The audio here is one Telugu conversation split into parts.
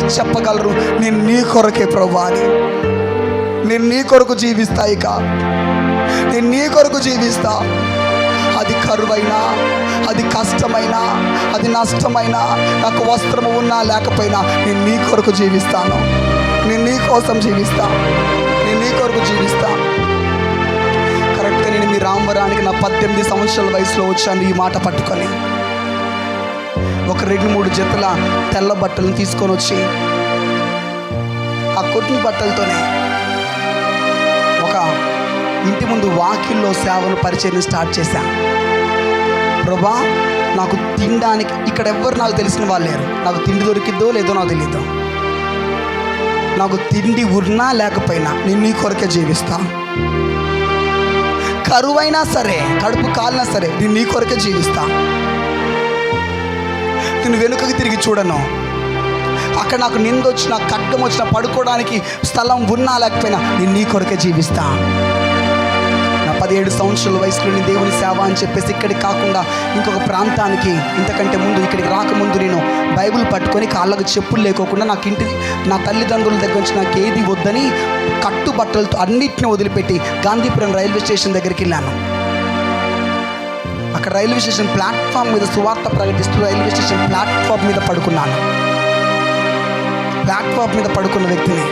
చెప్పగలరు నేను నీ కొరకే ప్రభా అని. నేను నీ కొరకు జీవిస్తా ఇక. నేను నీ కొరకు జీవిస్తా. అది కరువైనా అది కష్టమైనా అది నష్టమైనా నాకు వస్త్రము ఉన్నా లేకపోయినా నేను నీ కొరకు జీవిస్తాను. నేను నీ కోసం జీవిస్తా. నేను నీ కొరకు జీవిస్తా. కరెక్ట్గా నేను మీ రామవరానికి నా పద్దెనిమిది సంవత్సరాల వయసులో వచ్చాను ఈ మాట పట్టుకొని. ఒక రెండు మూడు జతల తెల్ల బట్టలను తీసుకొని వచ్చి ఆ కొట్టిన బట్టలతోనే ఒక ఇంటి ముందు వాకిల్లో సేవను పరిచయం స్టార్ట్ చేశాను ప్రభా నాకు తినడానికి ఇక్కడ ఎవ్వరు నాకు తెలిసిన వాళ్ళు లేరు. నాకు తిండి దొరికిద్దో లేదో నాకు తెలియదు నాకు తిండి ఉన్నా లేకపోయినా నేను నీ కొరకే జీవిస్తా. కరువైనా సరే కడుపు కాలినా సరే నేను నీ కొరకే జీవిస్తా. నేను వెనుకకి తిరిగి చూడను. అక్కడ నాకు నిందొచ్చిన ఖడ్గం వచ్చిన పడుకోవడానికి స్థలం ఉన్నా లేకపోయినా నేను నీ కొరకే జీవిస్తా. నా పదిహేడు సంవత్సరాల వయసులో నేను దేవుని సేవ అని చెప్పేసి ఇక్కడికి కాకుండా ఇంకొక ప్రాంతానికి ఇంతకంటే ముందు ఇక్కడికి రాకముందు నేను బైబిల్ పట్టుకొని కాళ్ళకు చెప్పులు లేకోకుండా నాకు ఇంటి నా తల్లిదండ్రుల దగ్గర నుంచి నాకు ఏది వద్దని కట్టుబట్టలతో అన్నిటిని వదిలిపెట్టి గాంధీపురం రైల్వే స్టేషన్ దగ్గరికి వెళ్ళాను. అక్కడ రైల్వే స్టేషన్ ప్లాట్ఫామ్ మీద సువార్త ప్రకటిస్తూ రైల్వే స్టేషన్ ప్లాట్ఫామ్ మీద పడుకున్నాను. ప్లాట్ఫామ్ మీద పడుకున్న వ్యక్తిని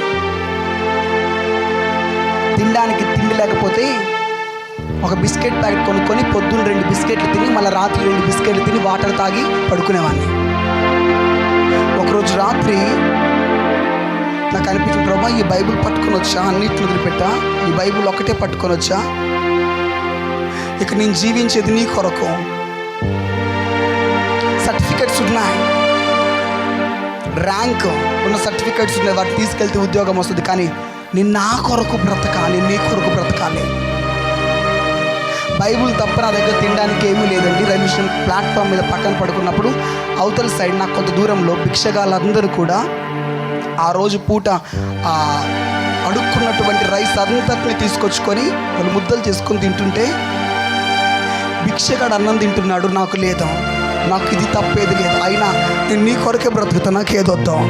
తినడానికి తిండి లేకపోతే ఒక బిస్కెట్ ప్యాకెట్ కొనుక్కొని పొద్దున్న రెండు బిస్కెట్లు తిని మళ్ళీ రాత్రి రెండు బిస్కెట్లు తిని వాటర్ తాగి పడుకునేవాడిని. ఒకరోజు రాత్రి నాకు అనిపించింది ప్రభా ఈ బైబిల్ పట్టుకొని వచ్చా? అన్నిటిని వదిలిపెట్టా? ఈ బైబిల్ ఒకటే పట్టుకొని వచ్చా? ఇక నేను జీవించేది నీ కొరకు. సర్టిఫికెట్స్ ఉన్నాయి. ర్యాంక్ ఉన్న సర్టిఫికెట్స్ ఉన్నాయి. వాటి తీసుకెళ్తే ఉద్యోగం వస్తుంది. కానీ నేను నా కొరకు బ్రతకాలి నీ కొరకు బ్రతకాలి. బైబుల్ తప్ప నా దగ్గర తినడానికి ఏమీ లేదండి. రైల్వే స్టేషన్ ప్లాట్ఫామ్ మీద పక్కన పడుకున్నప్పుడు అవతల సైడ్ నాకు కొంత దూరంలో భిక్షగాళ్ళందరూ కూడా ఆ రోజు పూట అడుక్కున్నటువంటి రైస్ అంతటిని తీసుకొచ్చుకొని వాళ్ళు ముద్దలు చేసుకొని తింటుంటే భిక్షగాడు అన్నం తింటున్నాడు నాకు లేదు. నాకు ఇది తప్పేది లేదు. అయినా నేను నీ కొరకే బ్రతుకుతా నాకు ఏదొద్దాం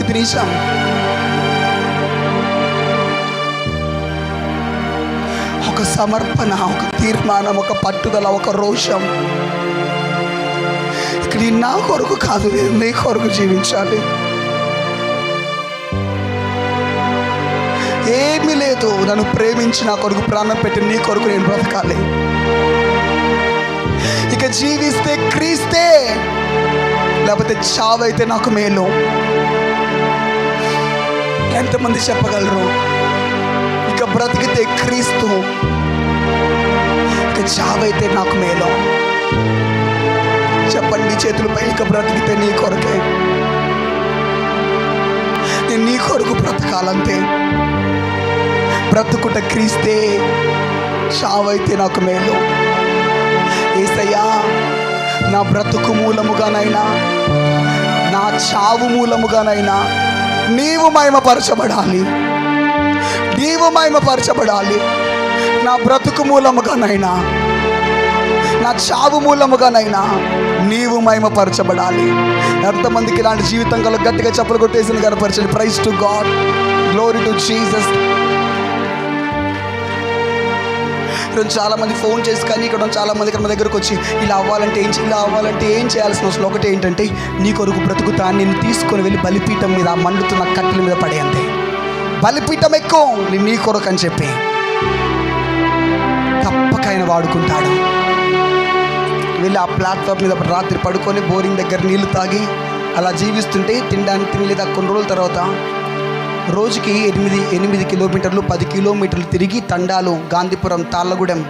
ఇది నిజం. ఒక సమర్పణ ఒక తీర్మానం ఒక పట్టుదల ఒక రోషం. ఇక్కడ నా కొరకు కాదు నీ కొరకు జీవించాలి. ఏమీ నన్ను ప్రేమించి నా కొరకు ప్రాణం పెట్టి నీ కొరకు నేను బ్రతకాలి. ఇక జీవిస్తే క్రీస్తే లేకపోతే చావైతే నాకు మేలు. ఎంతమంది చెప్పగలరు? ఇక బ్రతికితే క్రీస్తు ఇక చావైతే నాకు మేలు. చెప్పండి చేతులపై ఇక బ్రతికితే నీ కొరకే. నేను నీ కొరకు బ్రతకాలంతే. బ్రతుకుట క్రీస్తే చావైతే నాకు మేలు. ఏసయ్యా నా బ్రతుకు మూలముగానైనా నా చావు మూలముగానైనా నీవు మహిమపరచబడాలి. నీవు మహిమపరచబడాలి. నా బ్రతుకు మూలముగానైనా నా చావు మూలముగానైనా నీవు మహిమపరచబడాలి. ఎంతమందికి ఇలాంటి జీవితం గల గట్టిగా చెప్పలు కొట్టేసింది కనపరచండి. Praise to God glory to Jesus ఈరోజు చాలామంది ఫోన్ చేసి కానీ ఇక్కడ చాలామంది చాలా ఇక్కడ మా దగ్గరకు వచ్చి ఇలా అవ్వాలంటే ఏం ఇలా అవ్వాలంటే ఏం చేయాల్సిన అవసరం? ఒకటి ఏంటంటే నీ కొరకు బ్రతుకుతా నేను తీసుకొని వెళ్ళి బలిపీఠం మీద ఆ మండుతున్న కట్టెల మీద పడే అంతే. బలిపీఠం ఎక్కువ నేను నీ కొరకు అని చెప్పి. తప్పక ఆయన వాడుకుంటాడు. వెళ్ళి ఆ ప్లాట్ఫామ్ మీద రాత్రి పడుకొని బోరింగ్ దగ్గర నీళ్ళు తాగి అలా జీవిస్తుంటే తినడానికి తినలేదు? కొన్ని రోజుల తర్వాత రోజుకి ఎనిమిది ఎనిమిది కిలోమీటర్లు పది కిలోమీటర్లు తిరిగి తండాలు గాంధీపురం తాళ్ళగూడెం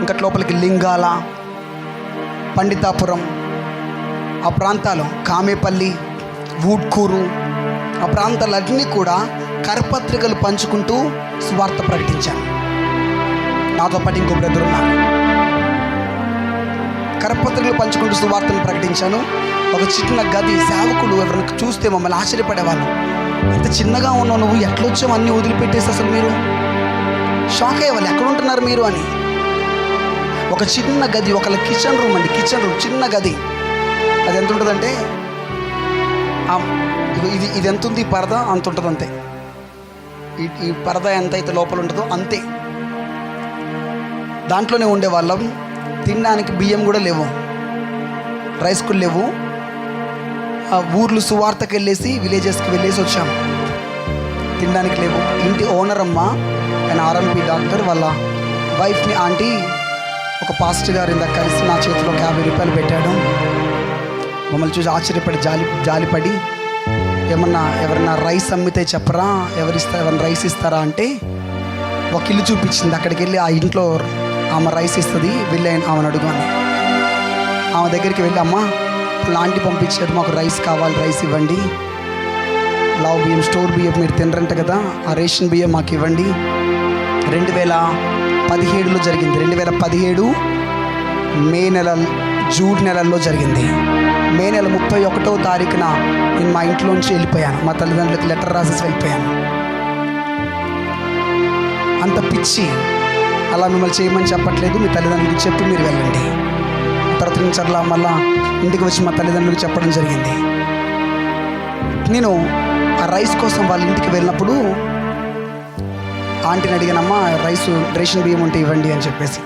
ఇంకా లోపలికి లింగాల పండితాపురం ఆ ప్రాంతాలు కామేపల్లి వూడ్కూరు ఆ ప్రాంతాలన్నీ కూడా కరపత్రికలు పంచుకుంటూ స్వార్థ ప్రకటించాను నాతో పాటు ఇంకో బ్రదర్ ఉన్నారు. కరపత్రికలు పంచుకుంటూ సువార్తను ప్రకటించాను. ఒక చిన్న గది సేవకులు ఎవరైనా చూస్తే మమ్మల్ని ఆశ్చర్యపడేవాళ్ళు. ఇంత చిన్నగా ఉన్నావు నువ్వు ఎట్లొచ్చావు అన్నీ వదిలిపెట్టేసి అసలు మీరు? షాక్ అయ్యేవాళ్ళు ఎక్కడ ఉంటున్నారు మీరు అని? ఒక చిన్న గది ఒక కిచెన్ రూమ్ అండి కిచెన్ రూమ్ చిన్న గది. అది ఎంత ఉంటుందంటే? ఇది ఇది ఎంత ఉంది? ఈ పరద అంత ఉంటుంది అంతే. ఈ ఈ పరద ఎంత అయితే లోపల ఉంటుందో అంతే. దాంట్లోనే ఉండేవాళ్ళం తినడానికి బియ్యం కూడా లేవు. రైస్ కూడా లేవు. ఊర్లు సువార్తకి వెళ్ళేసి విలేజెస్కి వెళ్ళేసి వచ్చాం. తినడానికి లేవు. ఇంటి ఓనర్ అమ్మ ఆయన ఆర్ఎంపి డాక్టర్ వాళ్ళ వైఫ్ని ఆంటీ ఒక పాస్ట్ గారు ఇందాక కలిసి నా చేతిలో ఒక యాభై రూపాయలు పెట్టాడు. మమ్మల్ని చూసి ఆశ్చర్యపడి జాలి జాలిపడి ఏమన్నా ఎవరన్నా రైస్ అమ్మితే చెప్పరా? ఎవరిస్తారు ఎవరైనా రైస్ ఇస్తారా? అంటే ఒక ఇల్లు చూపించింది. అక్కడికి వెళ్ళి ఆ ఇంట్లో ఆమె రైస్ ఇస్తుంది వెళ్ళి ఆయన- ఆమెను అడుగు ఆమె దగ్గరికి వెళ్ళి అమ్మా ప్లాంట్ పంపించారు. మాకు రైస్ కావాలి రైస్ ఇవ్వండి. లావు బియ్యం స్టోర్ బియ్యం మీరు తినరంట కదా ఆ రేషన్ బియ్యం మాకు ఇవ్వండి. రెండు వేల పదిహేడులో జరిగింది. రెండు వేల పదిహేడు మే నెల జూన్ నెలల్లో జరిగింది. మే నెల ముప్పై ఒకటో తారీఖున నేను మా ఇంట్లోంచి వెళ్ళిపోయాను. మా తల్లిదండ్రులకు లెటర్ రాసేసి వెళ్ళిపోయాను. అంత పిచ్చి. అలా మిమ్మల్ని చేయమని చెప్పట్లేదు. మీ తల్లిదండ్రులకు చెప్పి మీరు వెళ్ళండి. తర్వాత నుంచి మళ్ళా ఇంటికి వచ్చి మా తల్లిదండ్రులకు చెప్పడం జరిగింది. నేను ఆ రైస్ కోసం వాళ్ళ ఇంటికి వెళ్ళినప్పుడు ఆంటీని అడిగానమ్మా రైస్ రేషన్ బియ్యం ఉంటే ఇవ్వండి అని చెప్పేసి.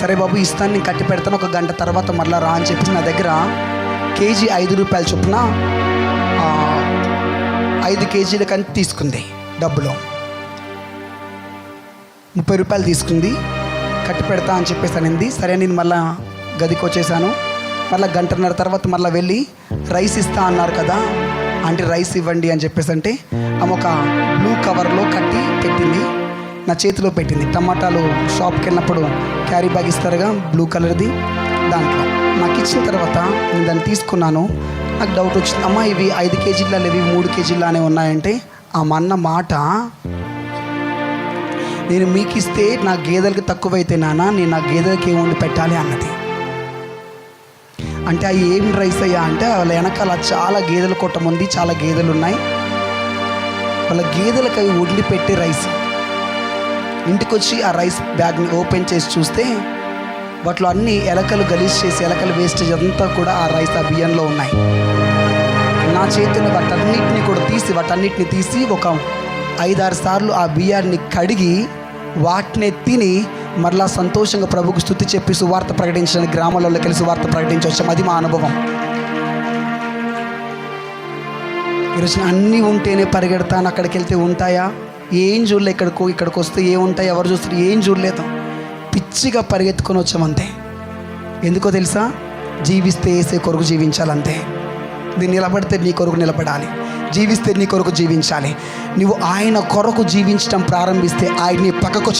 సరే బాబు ఇస్తాను నేను కట్టి పెడతాను ఒక గంట తర్వాత మళ్ళీ రా అని చెప్పేసి నా దగ్గర కేజీ ఐదు రూపాయల చొప్పున ఐదు కేజీల కంటే తీసుకుంది డబ్బులు. ముప్పై రూపాయలు తీసుకుంది. కట్టి పెడతా అని చెప్పేసి అనింది. సరే నేను మళ్ళా గదికి వచ్చేసాను. మళ్ళీ గంటన్నర తర్వాత మళ్ళీ వెళ్ళి రైస్ ఇస్తా అన్నారు కదా అంటే రైస్ ఇవ్వండి అని చెప్పేసి అంటే ఆమె ఒక బ్లూ కవర్లో కట్టి పెట్టింది. నా చేతిలో పెట్టింది. టమాటాలు షాప్కి వెళ్ళినప్పుడు క్యారీ బ్యాగ్ ఇస్తారుగా బ్లూ కలర్ది దాంట్లో. నాకు ఇచ్చిన తర్వాత నేను దాన్ని తీసుకున్నాను. నాకు డౌట్ వచ్చింది అమ్మ ఇవి ఐదు కేజీల లేవి మూడు కేజీలు అనేవి ఉన్నాయంటే ఆ అన్న మాట నేను మీకు ఇస్తే నా గేదెలకి తక్కువైతే నాన్న నేను నా గేదెలకి ఏం పెట్టాలి అన్నది. అంటే అవి ఏం రైస్ అయ్యా అంటే వాళ్ళ వెనకాల చాలా గేదెల కొట్టం ఉంది చాలా గేదెలు ఉన్నాయి. వాళ్ళ గేదెలకు అవి వడ్లు పెట్టే రైస్. ఇంటికి వచ్చి ఆ రైస్ బ్యాగ్ని ఓపెన్ చేసి చూస్తే వాటిలో అన్ని ఎలకలు గలీజ్ చేసి ఎలకలు వేస్టేజ్ అంతా కూడా ఆ రైస్ ఆ బియ్యంలో ఉన్నాయి. నా చేతిని వాటన్నిటిని కూడా తీసి వాటన్నిటిని తీసి ఒక ఐదారు సార్లు ఆ బియ్యాన్ని కడిగి వాటిని తిని మరలా సంతోషంగా ప్రభుకు స్థుతి చెప్పి సువార్త ప్రకటించడానికి గ్రామాలలో కలిసి వార్త ప్రకటించవచ్చు? అది మా అనుభవం. ఈరోజు అన్నీ ఉంటేనే పరిగెడతాను. అక్కడికి వెళ్తే ఉంటాయా? ఏం చూడలే ఇక్కడికి ఇక్కడికి వస్తే ఏముంటాయి ఎవరు చూస్తారు? ఏం చూడలేదు. పిచ్చిగా పరిగెత్తుకొని వచ్చామంతే ఎందుకో తెలుసా? జీవిస్తే వేసే కొరకు జీవించాలంతే. నేను నిలబడితే నీ కొరకు నిలబడాలి. జీవిస్తే నీ కొరకు జీవించాలి. నువ్వు ఆయన కొరకు జీవించడం ప్రారంభిస్తే ఆయన్ని పక్కకు